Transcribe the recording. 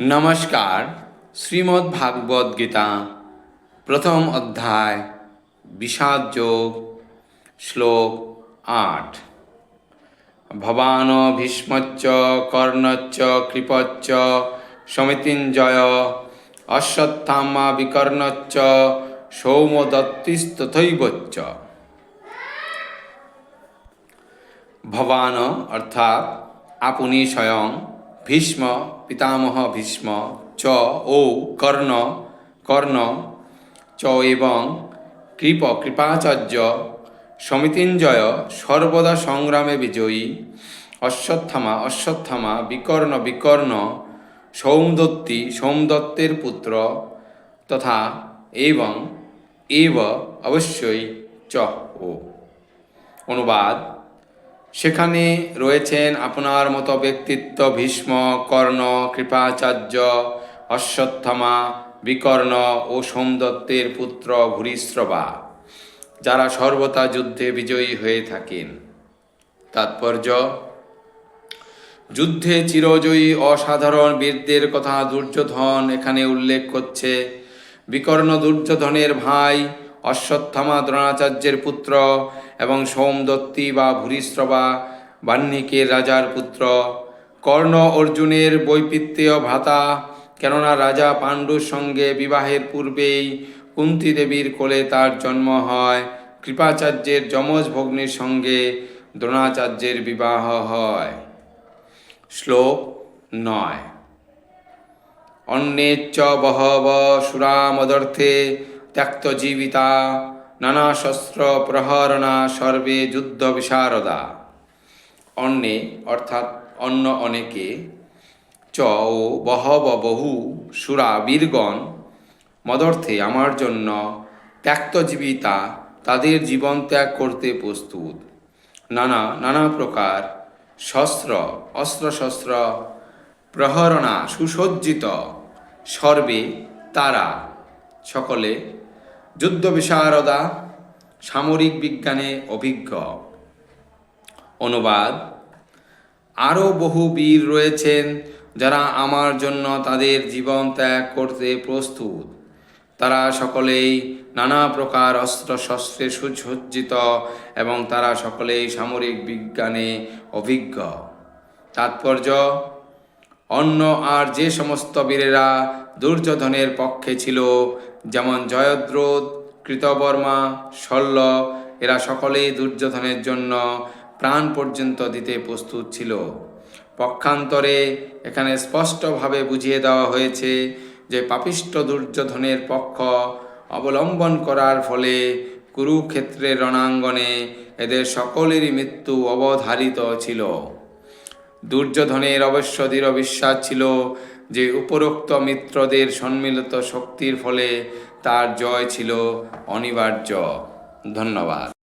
নমস্কার শ্রীমদ্ ভাগবত গীতা, প্রথম অধ্যায়, বিষাদ যোগ, শ্লোক আট। ভবান ভীষ্মচ্চ কর্ণচ্চ কৃপচ্চ সমিতিঞ্জয়, অশ্বত্থামা বিকর্ণচ্চ সৌমদত্তিস্তথৈবচ্চ। ভবান অর্থাৎ আপনি স্বয়ং ভীষ্ম, পিতামহ ভীষ্ম, চ ও কর্ণ কর্ণ, চ এবং কৃপ, কৃপাচার্য, সমিতিঞ্জয়, সর্বদা সংগ্রামে বিজয়ী, অশ্বত্থামা অশ্বত্থামা, বিকর্ণ বিকর্ণ, সৌমদত্তি, সোমদত্তের পুত্র তথা এবং, এব অবশ্যই চ, ও। অনুবাদ সেখানে রয়েছেন আপনার মতো ব্যক্তিত্ব ভীষ্ম, কর্ণ, কৃপাচার্য, অশ্বত্থমা, বিকর্ণ ও সোমদত্তের পুত্র ভূরিশ্রবা, যারা সর্বদা যুদ্ধে বিজয়ী হয়ে থাকেন। তাৎপর্য, যুদ্ধে চিরজয়ী অসাধারণ বীরদের কথা দুর্যোধন এখানে উল্লেখ করছে। বিকর্ণ দুর্যোধনের ভাই অশ্বত্থামা দ্রোণাচার্যের পুত্র এবং সোমদত্তি বা ভূরিশ্রবা বাল্মীকের রাজার পুত্র, কর্ণ অর্জুনের বৈপিত্তীয় ভ্রাতা, কেননা রাজা পাণ্ডুর সঙ্গে বিবাহের পূর্বেই কুন্তি দেবীর কোলে তার জন্ম হয়। কৃপাচার্যের যমজ ভগ্নির সঙ্গে দ্রোণাচার্যের বিবাহ হয়। শ্লোক নয়। অন্যেচ্চ বহব সুরামদর্থে ত্যক্তজীবিতা নানা শস্ত্র প্রহরণা সর্বে যুদ্ধ বিশারদা। অন্যে, অর্থাৎ অন্য অনেকে, চ ও বহব বহু সুরা বীরগণ, মদর্থে আমার জন্য ত্যক্তজীবিতা তাদের জীবন ত্যাগ করতে প্রস্তুত। নানা নানা প্রকার শস্ত্র, অস্ত্রশস্ত্র প্রহরণা সুসজ্জিত। সর্বে তারা, সকলে যুদ্ধ বিশারদা সামরিক বিজ্ঞানে অভিজ্ঞ। অনুবাদ, আরও বহু বীর রয়েছেন যারা আমার জন্য তাদের জীবন ত্যাগ করতে প্রস্তুত। তারা সকলেই নানা প্রকার অস্ত্র শস্ত্রে সুসজ্জিত এবং তারা সকলেই সামরিক বিজ্ঞানে অভিজ্ঞ। তাৎপর্য অন্য আর যে সমস্ত বীরেরা দুর্যোধনের পক্ষে ছিল, যেমন জয়দ্রথ কৃতবর্মা শল্য এরা সকলেই দুর্যোধনের জন্য প্রাণ পর্যন্ত দিতে প্রস্তুত ছিল। পক্ষান্তরে এখানে স্পষ্টভাবে বুঝিয়ে দেওয়া হয়েছে যে পাপিষ্ট দুর্যোধনের পক্ষ অবলম্বন করার ফলে কুরুক্ষেত্রের রণাঙ্গনে এদের সকলেরই মৃত্যু অবধারিত ছিল। দুর্যোধনের অবশ্য দৃঢ় বিশ্বাস ছিল যে উপরোক্ত মিত্রদের সম্মিলিত শক্তির ফলে তার জয় ছিল অনিবার্য। ধন্যবাদ।